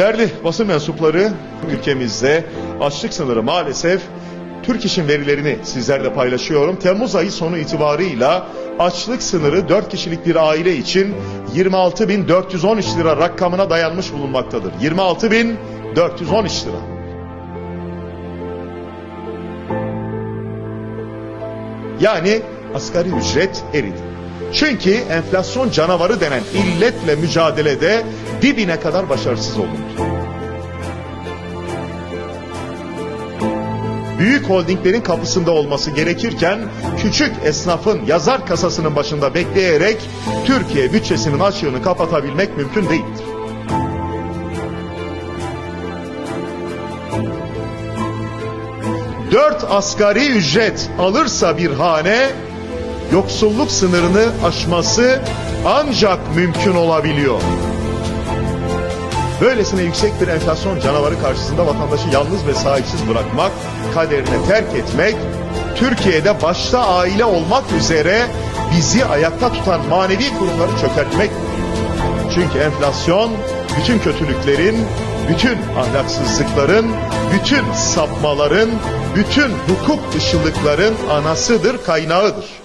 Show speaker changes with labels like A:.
A: Değerli basın mensupları ülkemizde açlık sınırı maalesef Türk İş'in verilerini sizlerle paylaşıyorum. Temmuz ayı sonu itibarıyla açlık sınırı 4 kişilik bir aile için 26.413 lira rakamına dayanmış bulunmaktadır. 26.413 lira. Yani asgari ücret eridi. Çünkü enflasyon canavarı denen illetle mücadelede dibine kadar başarısız olundu. Büyük holdinglerin kapısında olması gerekirken küçük esnafın yazar kasasının başında bekleyerek Türkiye bütçesinin açığını kapatabilmek mümkün değildir. Dört asgari ücret alırsa bir hane yoksulluk sınırını aşması ancak mümkün olabiliyor. Böylesine yüksek bir enflasyon canavarı karşısında vatandaşı yalnız ve sahipsiz bırakmak, kaderine terk etmek, Türkiye'de başta aile olmak üzere bizi ayakta tutan manevi kurumları çökertmek. Çünkü enflasyon bütün kötülüklerin, bütün ahlaksızlıkların, bütün sapmaların, bütün hukuk dışılıkların anasıdır, kaynağıdır.